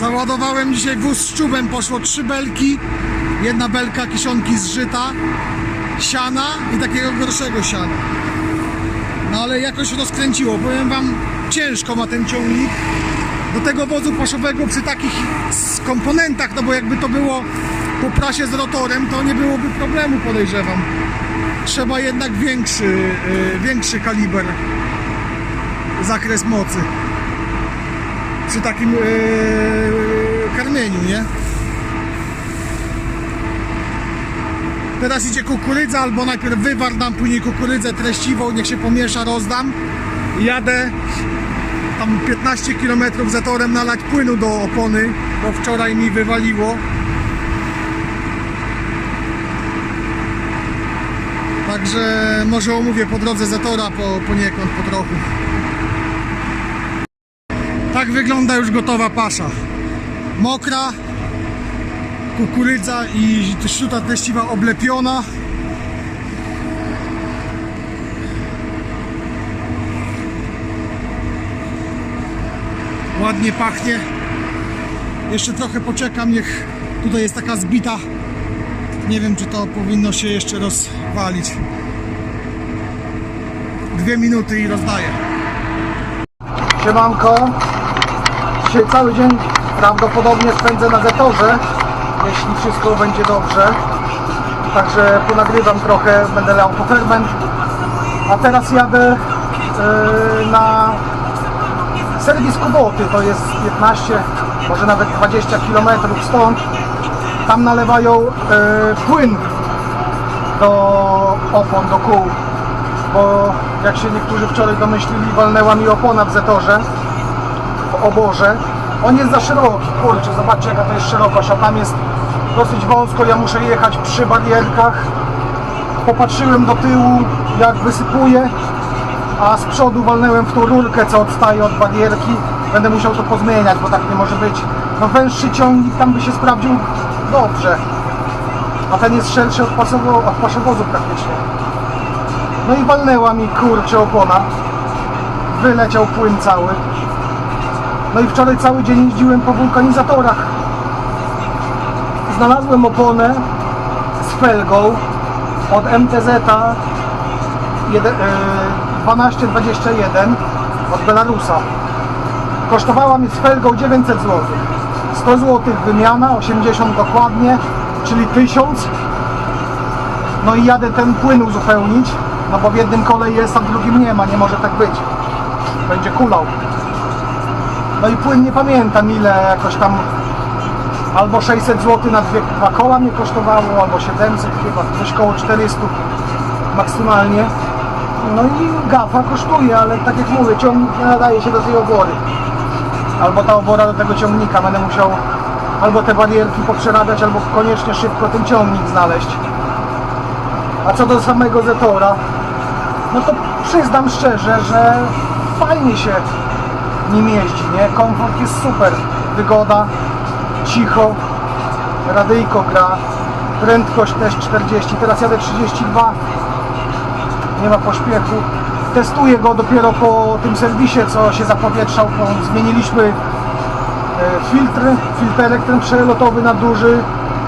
Załadowałem dzisiaj wóz z czubem, poszło trzy belki, jedna belka kiszonki z żyta, siana i takiego gorszego siana. No ale jakoś rozkręciło, powiem wam, ciężko ma ten ciągnik. Do tego wozu paszowego przy takich komponentach, no bo jakby to było po prasie z rotorem, to nie byłoby problemu podejrzewam. Trzeba jednak większy, yy, większy kaliber, zakres mocy przy takim yy, karmieniu, nie? Teraz idzie kukurydza, albo najpierw wywar dam, później kukurydzę treściwą, niech się pomiesza, rozdam. Jadę tam 15 km za torem nalać płynu do opony, bo wczoraj mi wywaliło. Także może omówię po drodze zatora po, poniekąd, po trochu. Tak wygląda już gotowa pasza. Mokra, kukurydza i śruta treściwa oblepiona. Ładnie pachnie. Jeszcze trochę poczekam, niech tutaj jest taka zbita. Nie wiem, czy to powinno się jeszcze rozwalić. Dwie minuty i rozdaję. Siemanko. Dzisiaj cały dzień prawdopodobnie spędzę na Zetorze, jeśli wszystko będzie dobrze. Także ponagrywam trochę, będę lał po ferment. A teraz jadę yy, na serwis Kuboty, to jest 15, może nawet 20 km stąd. Tam nalewają yy, płyn do opon, do kół. Bo jak się niektórzy wczoraj domyślili, walnęła mi opona w Zetorze w oborze. On jest za szeroki, kurczę, zobaczcie jaka to jest szerokość, a tam jest dosyć wąsko, ja muszę jechać przy barierkach. Popatrzyłem do tyłu, jak wysypuje, a z przodu walnęłem w tą rurkę, co odstaje od barierki. Będę musiał to pozmieniać, bo tak nie może być. No węższy ciągnik tam by się sprawdził dobrze, a ten jest szerszy od, pasowo, od paszowozu praktycznie. No i walnęła mi kurczę opona. Wyleciał płyn cały. No i wczoraj cały dzień jeździłem po wulkanizatorach. Znalazłem oponę z felgą od MTZ jeden- e, 1221 od Belarusa. Kosztowała mi z felgą 900 zł. 100 zł wymiana, 80 dokładnie, czyli 1000. No i jadę ten płyn uzupełnić, no bo w jednym kole jest, a w drugim nie ma, nie może tak być. Będzie kulał. No i płyn nie pamiętam ile, jakoś tam albo 600 zł na dwie, dwa koła mnie kosztowało, albo 700 chyba, coś koło 400 maksymalnie. No i gafa kosztuje, ale tak jak mówię, ciągnik nie nadaje się do tej obory. Albo ta obora do tego ciągnika, będę musiał albo te barierki poprzerabiać, albo koniecznie szybko ten ciągnik znaleźć. A co do samego Zetora, no to przyznam szczerze, że fajnie się nim jeździ, nie? Komfort jest super, wygoda, cicho, radyjko gra, prędkość też 40, teraz jadę 32, nie ma pośpiechu. Testuję go dopiero po tym serwisie, co się zapowietrzał, bo zmieniliśmy e, filtry, filterek ten przelotowy na duży,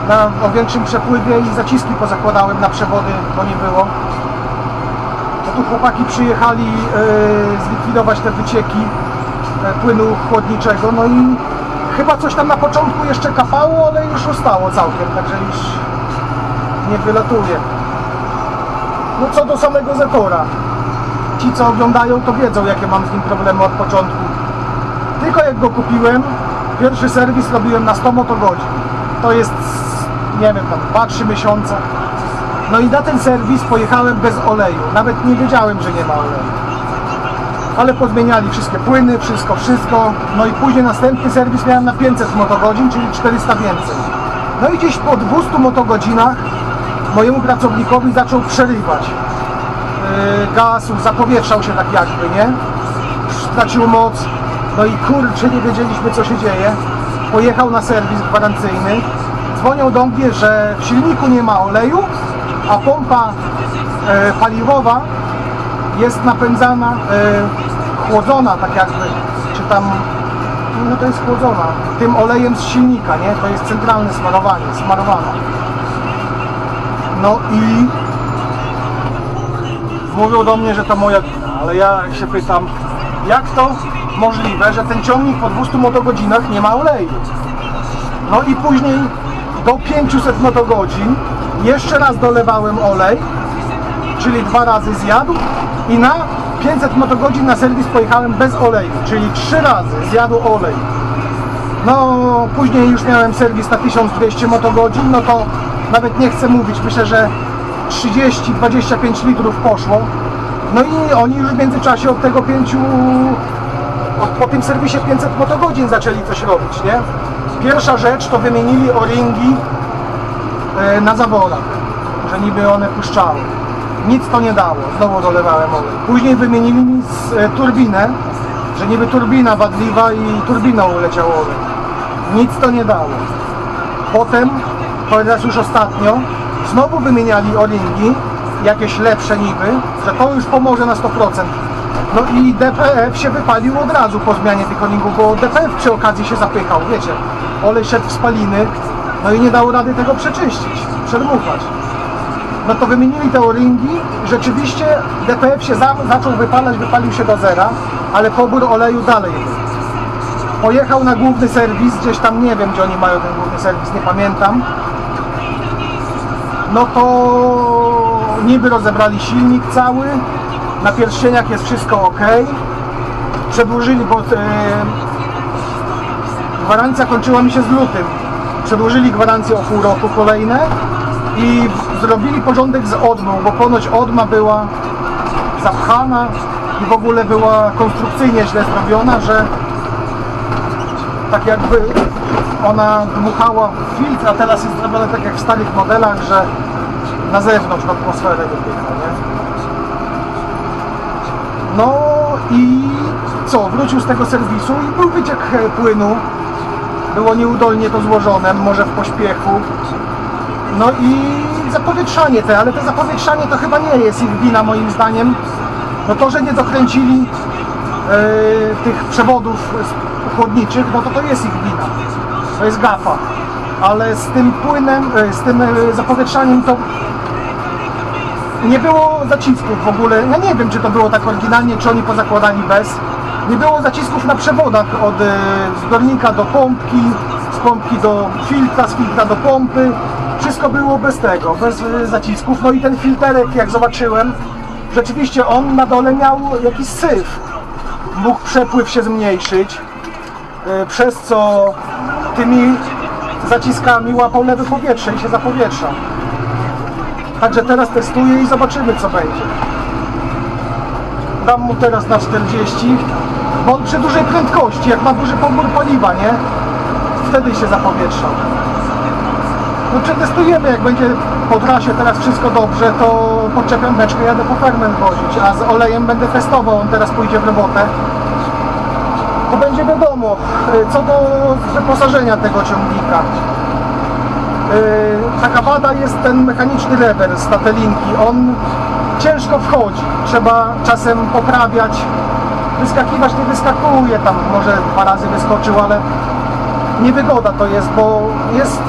na, o większym przepływie i zaciski pozakładałem na przewody, bo nie było. No tu chłopaki przyjechali e, zlikwidować te wycieki płynu chłodniczego, no i chyba coś tam na początku jeszcze kapało, ale już ustało całkiem, także już nie wylatuje. No co do samego Zetora, ci co oglądają to wiedzą jakie mam z nim problemy od początku. Tylko jak go kupiłem, pierwszy serwis robiłem na 100 motogodzin. To jest, nie wiem, tam 2-3 miesiące. No i na ten serwis pojechałem bez oleju. Nawet nie wiedziałem, że nie ma oleju. Ale pozmieniali wszystkie płyny, wszystko, wszystko. No i później następny serwis miałem na 500 motogodzin, czyli 400 więcej. No i gdzieś po 200 motogodzinach mojemu pracownikowi zaczął przerywać yy, gaz, zapowietrzał się tak jakby, nie? Stracił moc, no i kurczę, nie wiedzieliśmy co się dzieje. Pojechał na serwis gwarancyjny, dzwonią do mnie, że w silniku nie ma oleju, a pompa e, paliwowa jest napędzana, e, chłodzona tak jakby, czy tam no to jest chłodzona tym olejem z silnika, nie? To jest centralne smarowanie, smarowana. No i mówią do mnie, że to moja wina, ale ja się pytam, jak to możliwe, że ten ciągnik po 200 motogodzinach nie ma oleju? No i później do 500 motogodzin jeszcze raz dolewałem olej, czyli dwa razy zjadł i na 500 motogodzin na serwis pojechałem bez oleju, czyli trzy razy zjadł olej. No później już miałem serwis na 1200 motogodzin, no to nawet nie chcę mówić, myślę, że 30-25 litrów poszło. No i oni już w międzyczasie od tego 5 od, po tym serwisie 500 motogodzin zaczęli coś robić, nie? Pierwsza rzecz to wymienili o-ringi e, na zaworach, że niby one puszczały. Nic to nie dało, znowu dolewałem olej. Później wymienili mi z, e, turbinę, że niby turbina wadliwa i turbiną leciał olej. Nic to nie dało. Potem, teraz już ostatnio, znowu wymieniali o-ringi, jakieś lepsze niby, że to już pomoże na 100%. No i DPF się wypalił od razu po zmianie tych o-ringów, bo DPF przy okazji się zapychał, wiecie. Olej szedł w spaliny, no i nie dało rady tego przeczyścić, przedmuchać. No to wymienili te o-ringi, rzeczywiście DPF się za, zaczął wypalać, wypalił się do zera, ale pobór oleju dalej był. Pojechał na główny serwis, gdzieś tam nie wiem gdzie oni mają ten główny serwis, nie pamiętam. No to niby rozebrali silnik cały, na pierścieniach jest wszystko ok. Przedłużyli, bo e, gwarancja kończyła mi się z lutym. Przedłużyli gwarancję o pół roku kolejne i zrobili porządek z odmą, bo ponoć odma była zapchana i w ogóle była konstrukcyjnie źle zrobiona, że tak jakby ona dmuchała w filtr, a teraz jest zrobione tak jak w starych modelach, że na zewnątrz w atmosferę wypycha, nie? No i co, wrócił z tego serwisu i był wyciek płynu. Było nieudolnie to złożone, może w pośpiechu. No i zapowietrzanie te, ale te zapowietrzanie to chyba nie jest ich wina moim zdaniem. No to, że nie dokręcili e, tych przewodów chłodniczych, no to to jest ich wina. To jest gafa. Ale z tym płynem, e, z tym e, zapowietrzaniem to nie było zacisków w ogóle. Ja nie wiem, czy to było tak oryginalnie, czy oni pozakładali bez. Nie było zacisków na przewodach od zbiornika do pompki, z pompki do filtra, z filtra do pompy. Wszystko było bez tego, bez e, zacisków. No i ten filterek, jak zobaczyłem, rzeczywiście on na dole miał jakiś syf. Mógł przepływ się zmniejszyć, e, przez co tymi zaciskami łapał lewe powietrze i się zapowietrzał. Także teraz testuję i zobaczymy co będzie. Dam mu teraz na 40, bo przy dużej prędkości, jak ma duży pobór paliwa, nie? Wtedy się zapowietrzał. No przetestujemy, jak będzie po trasie teraz wszystko dobrze, to podczepiam beczkę, jadę po ferment wozić, a z olejem będę testował, on teraz pójdzie w robotę. To będzie wiadomo, y, co do wyposażenia tego ciągnika. Yy, taka wada jest ten mechaniczny lever z tatelinki. On ciężko wchodzi. Trzeba czasem poprawiać. Wyskakiwać nie wyskakuje tam, może dwa razy wyskoczył, ale niewygoda to jest, bo jest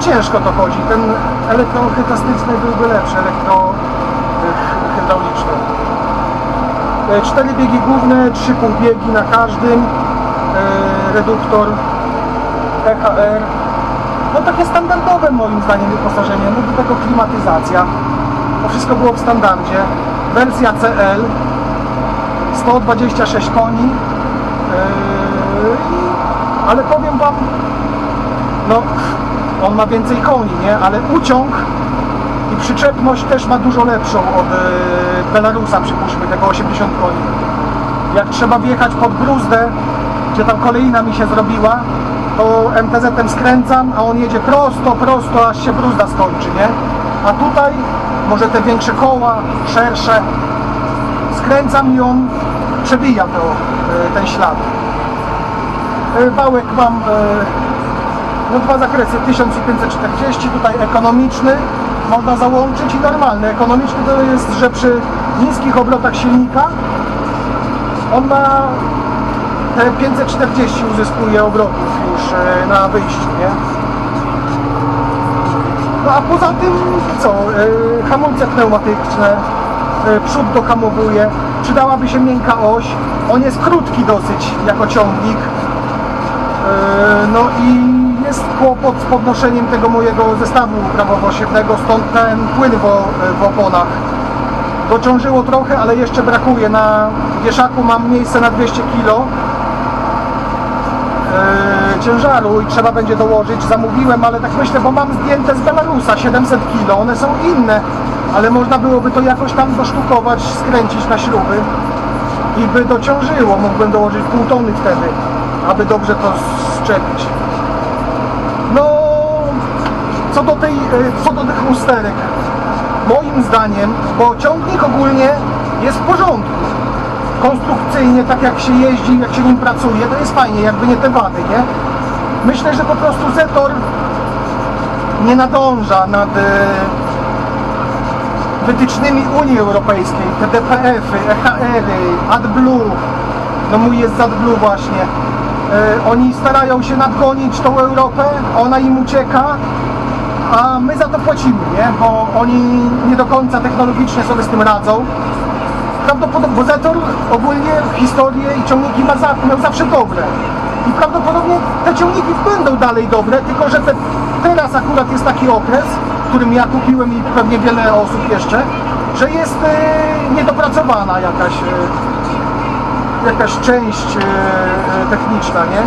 ciężko to chodzi. Ten elektrohydrastyczny byłby lepszy, elektrohydrauliczny. Yy, Cztery biegi główne, trzy półbiegi na każdym. Yy, Reduktor EHR no takie standardowe moim zdaniem wyposażenie, no do tego klimatyzacja. To wszystko było w standardzie. Wersja CL 126 koni. Ale powiem wam, no on ma więcej koni, nie? Ale uciąg i przyczepność też ma dużo lepszą od yy, Belarusa, przypuśćmy, tego 80 koni. Jak trzeba wjechać pod bruzdę, gdzie tam kolejna mi się zrobiła, to MTZ-em skręcam, a on jedzie prosto, prosto, aż się bruzda skończy, nie? A tutaj może te większe koła, szersze, skręcam i on przebija to, y, ten ślad. Y, Wałek mam no dwa zakresy, 1540, tutaj ekonomiczny, można załączyć i normalny. Ekonomiczny to jest, że przy niskich obrotach silnika on ma te 540 uzyskuje obrotów już e, na wyjściu, nie? No a poza tym co? E, hamulce pneumatyczne, e, przód dohamowuje, przydałaby się miękka oś. On jest krótki dosyć jako ciągnik. No i jest kłopot z podnoszeniem tego mojego zestawu prawowosiewnego, stąd ten płyn w, w oponach. Dociążyło trochę, ale jeszcze brakuje. Na wieszaku mam miejsce na 200 kg e, ciężaru i trzeba będzie dołożyć. Zamówiłem, ale tak myślę, bo mam zdjęte z Belarusa 700 kg. One są inne, ale można byłoby to jakoś tam dosztukować, skręcić na śruby i by dociążyło. Mógłbym dołożyć pół tony wtedy, aby dobrze to szczepić. Co do tej, e, co do tych lusterek, moim zdaniem, bo ciągnik ogólnie jest w porządku. Konstrukcyjnie, tak jak się jeździ, jak się nim pracuje, to jest fajnie, jakby nie te wady, nie? Myślę, że po prostu Zetor nie nadąża nad e, wytycznymi Unii Europejskiej, te DPF-y, EHR-y, AdBlue, no mój jest z AdBlue właśnie. E, Oni starają się nadgonić tą Europę, ona im ucieka, a my za to płacimy, nie? Bo oni nie do końca technologicznie sobie z tym radzą. Prawdopodobnie, bo Zetor ogólnie historię i ciągniki ma za, miał zawsze dobre. I prawdopodobnie te ciągniki będą dalej dobre, tylko że te, teraz akurat jest taki okres, w którym ja kupiłem i pewnie wiele osób jeszcze, że jest e, niedopracowana jakaś, e, jakaś część e, e, techniczna, nie?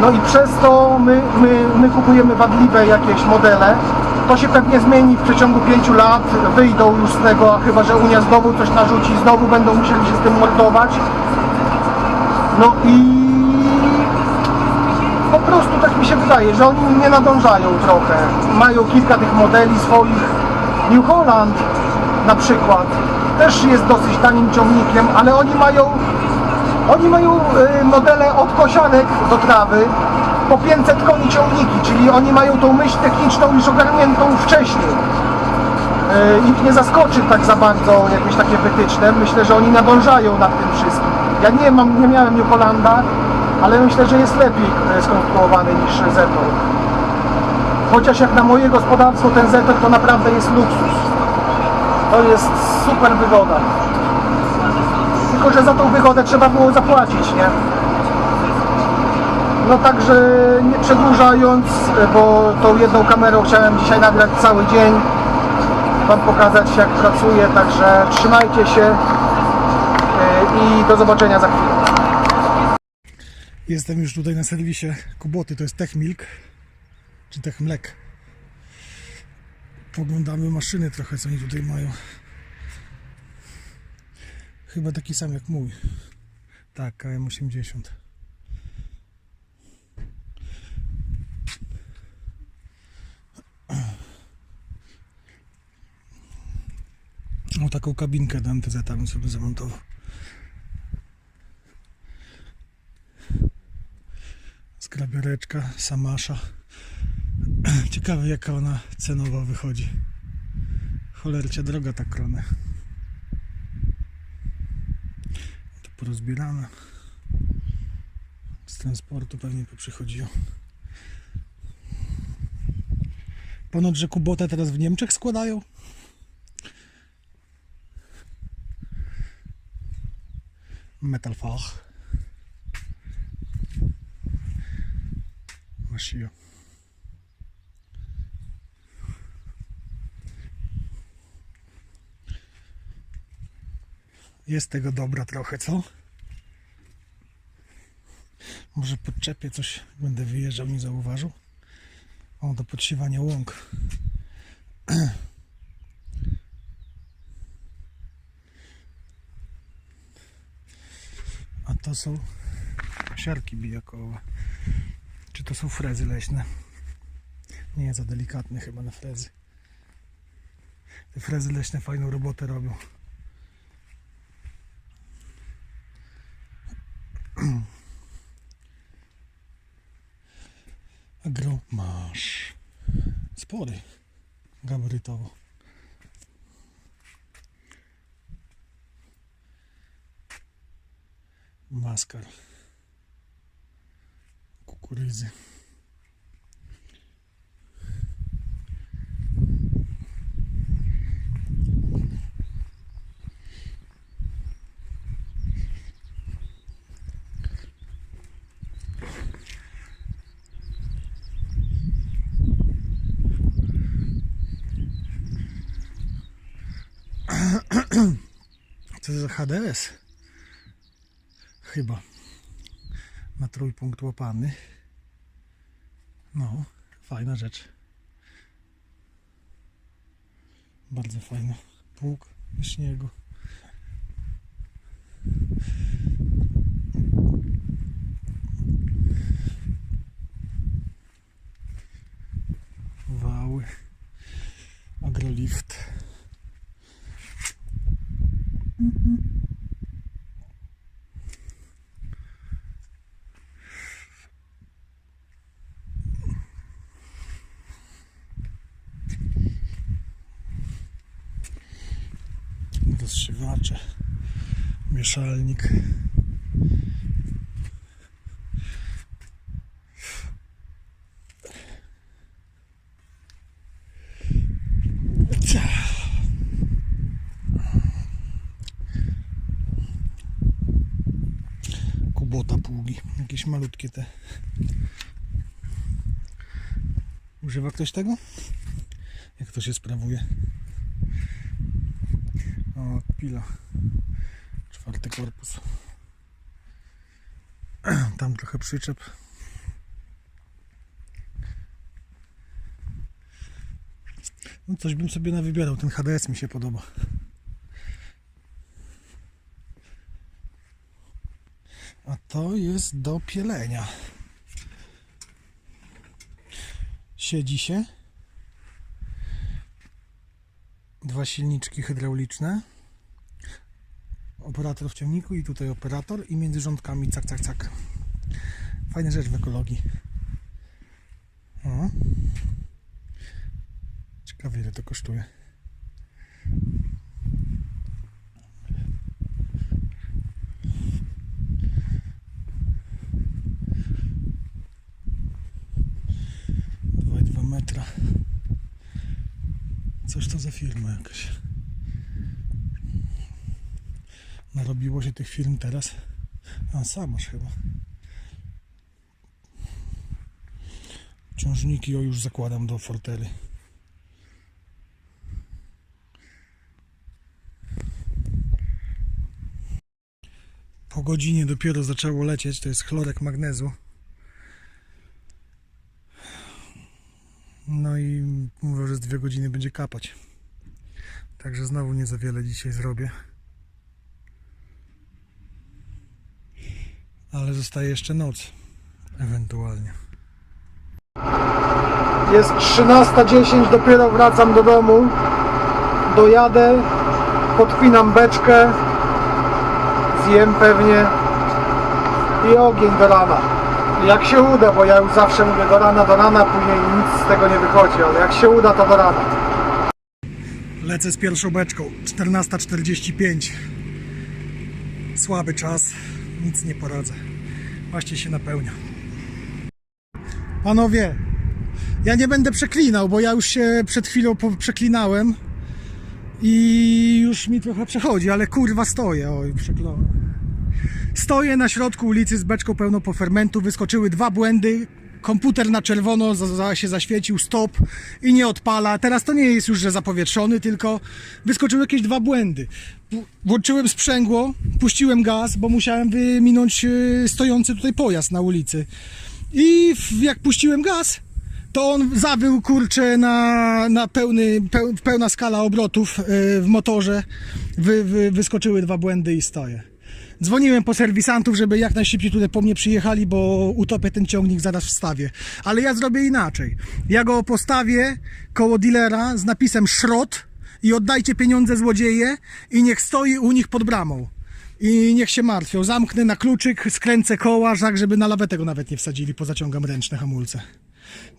No i przez to my, my, my kupujemy wadliwe jakieś modele. To się pewnie zmieni w przeciągu 5 lat, wyjdą już z tego, a chyba że Unia znowu coś narzuci, znowu będą musieli się z tym mordować. No i po prostu tak mi się wydaje, że oni nie nadążają trochę. Mają kilka tych modeli swoich. New Holland na przykład też jest dosyć tanim ciągnikiem, ale oni mają oni mają y, modele od kosianek do trawy po 500 koni ciągniki, czyli oni mają tą myśl techniczną już ogarniętą wcześniej. Y, Ich nie zaskoczy tak za bardzo jakieś takie wytyczne. Myślę, że oni nadążają nad tym wszystkim. Ja nie mam, nie miałem New Hollanda, ale myślę, że jest lepiej y, skonstruowany niż Zetor. Chociaż jak na moje gospodarstwo ten Zetor to naprawdę jest luksus. To jest super wygoda. Tylko, że za tą wygodę trzeba było zapłacić, nie? No także nie przedłużając, bo tą jedną kamerą chciałem dzisiaj nagrać cały dzień, Wam pokazać jak pracuję, także trzymajcie się yy, i do zobaczenia za chwilę. Jestem już tutaj na serwisie Kuboty, to jest Techmilk, czy Techmlek. Poglądamy maszyny trochę, co oni tutaj mają. Chyba taki sam jak mój. Tak, KM80. O taką kabinkę do MTZ bym sobie zamontował. Skrabiareczka, samasza. Ciekawe jaka ona cenowo wychodzi. Cholercia droga ta krona. To porozbierane. Z transportu pewnie poprzychodziło. Ponoć, że Kubotę teraz w Niemczech składają. Metalfach. Masio. Jest tego dobra trochę, co? Może podczepię coś, będę wyjeżdżał, nie zauważył. O, do podsiewania łąk. A to są siarki bijakowe. Czy to są frezy leśne? Nie, za delikatne chyba na frezy. Te frezy leśne fajną robotę robią. готово. Маскар. Кукуризи. Co to za HDS? Chyba. Na trójpunkt łapany. No, fajna rzecz. Bardzo fajna. Pług śniegu. Rozszywacze, mieszalnik. Kubota pługi, jakieś malutkie te. Używa ktoś tego? Jak to się sprawuje? O, pila. Czwarty korpus. Tam trochę przyczep. No coś bym sobie nawybierał. Ten HDS mi się podoba. A to jest do pielenia. Siedzi się. Dwa silniczki hydrauliczne. Operator w ciągniku i tutaj operator i między rządkami cak, cak, cak. Fajna rzecz w ekologii. O. ciekawe ile to kosztuje Dwa i dwa metra Coś to za firma jakaś. Narobiło się tych firm teraz. A samasz chyba. Ciążniki o już zakładam do forteli. Po godzinie dopiero zaczęło lecieć. To jest chlorek magnezu. No i mówię, że z dwie godziny będzie kapać. Także znowu nie za wiele dzisiaj zrobię. Ale zostaje jeszcze noc. Ewentualnie. Jest 13.10, dopiero wracam do domu. Dojadę, podpinam beczkę, zjem pewnie i ogień do rana. Jak się uda, bo ja już zawsze mówię do rana, do rana, później nic z tego nie wychodzi, ale jak się uda, to do rana. Lecę z pierwszą beczką. 14.45. Słaby czas. Nic nie poradzę. Właśnie się napełnia. Panowie, ja nie będę przeklinał, bo ja już się przed chwilą przeklinałem i już mi trochę przechodzi, ale kurwa stoję. Oj, przekląłem. Stoję na środku ulicy z beczką pełną po fermentu. Wyskoczyły dwa błędy. Komputer na czerwono za, za się zaświecił, stop i nie odpala. Teraz to nie jest już, że zapowietrzony, tylko wyskoczyły jakieś dwa błędy. Włączyłem sprzęgło, puściłem gaz, bo musiałem wyminąć e, stojący tutaj pojazd na ulicy. I jak puściłem gaz, to on zawył kurczę na, na pełny, peł, pełna skala obrotów e, w motorze. Wy, wy, wyskoczyły dwa błędy i stoję. Dzwoniłem po serwisantów, żeby jak najszybciej tutaj po mnie przyjechali, bo utopię ten ciągnik zaraz wstawię. Ale ja zrobię inaczej. Ja go postawię koło dealera z napisem szrot i oddajcie pieniądze złodzieje i niech stoi u nich pod bramą. i niech się martwią. Zamknę na kluczyk, skręcę koła, tak żeby na lawetę go nawet nie wsadzili, pozaciągam ręczne hamulce.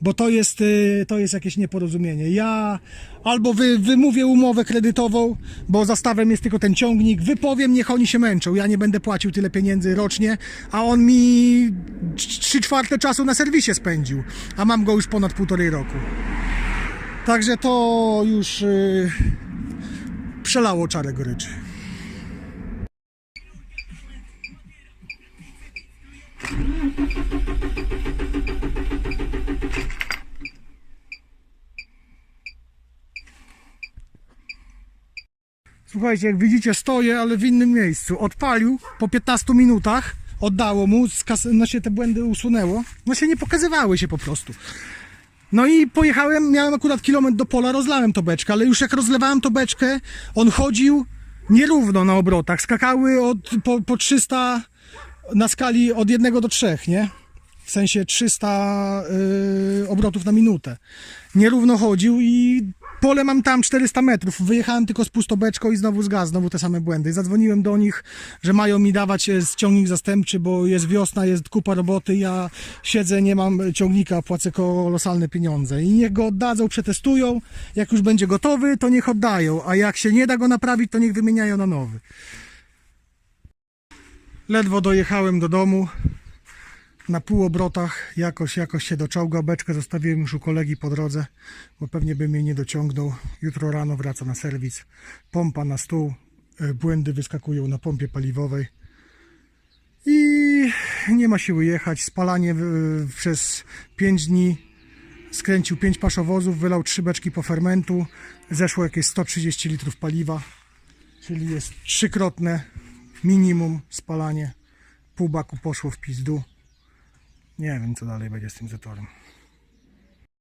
Bo to jest, y, to jest jakieś nieporozumienie. Ja albo wy, wymówię umowę kredytową, bo zastawem jest tylko ten ciągnik, wypowiem, niech oni się męczą. Ja nie będę płacił tyle pieniędzy rocznie, a on mi trzy czwarte czasu na serwisie spędził, a mam go już ponad półtorej roku. Także to już y, przelało czarę goryczy. Słuchajcie, jak widzicie, stoję, ale w innym miejscu. Odpalił po 15 minutach, oddało mu, no się te błędy usunęło. No się nie pokazywały się po prostu. No i pojechałem, miałem akurat kilometr do pola, rozlałem to beczkę, ale już jak rozlewałem to beczkę, on chodził nierówno na obrotach. Skakały od, po, po 300 na skali od 1 do 3, nie? W sensie 300 yy, obrotów na minutę. Nierówno chodził i pole mam tam 400 metrów. Wyjechałem tylko z pustobeczką i znowu z gaz, znowu te same błędy. Zadzwoniłem do nich, że mają mi dawać e, ciągnik zastępczy, bo jest wiosna, jest kupa roboty, ja siedzę, nie mam ciągnika, płacę kolosalne pieniądze. I niech go oddadzą, przetestują. Jak już będzie gotowy, to niech oddają, a jak się nie da go naprawić, to niech wymieniają na nowy. Ledwo dojechałem do domu na półobrotach jakoś, jakoś się doczołgał. Beczkę zostawiłem już u kolegi po drodze, bo pewnie bym jej nie dociągnął. Jutro rano wraca na serwis. Pompa na stół, e, błędy wyskakują na pompie paliwowej. I nie ma siły jechać. Spalanie przez 5 dni. Skręcił 5 paszowozów, wylał 3 beczki po fermentu. Zeszło jakieś 130 litrów paliwa, czyli jest trzykrotne minimum spalanie. Pół baku poszło w pizdu. Nie wiem, co dalej będzie z tym zatorem.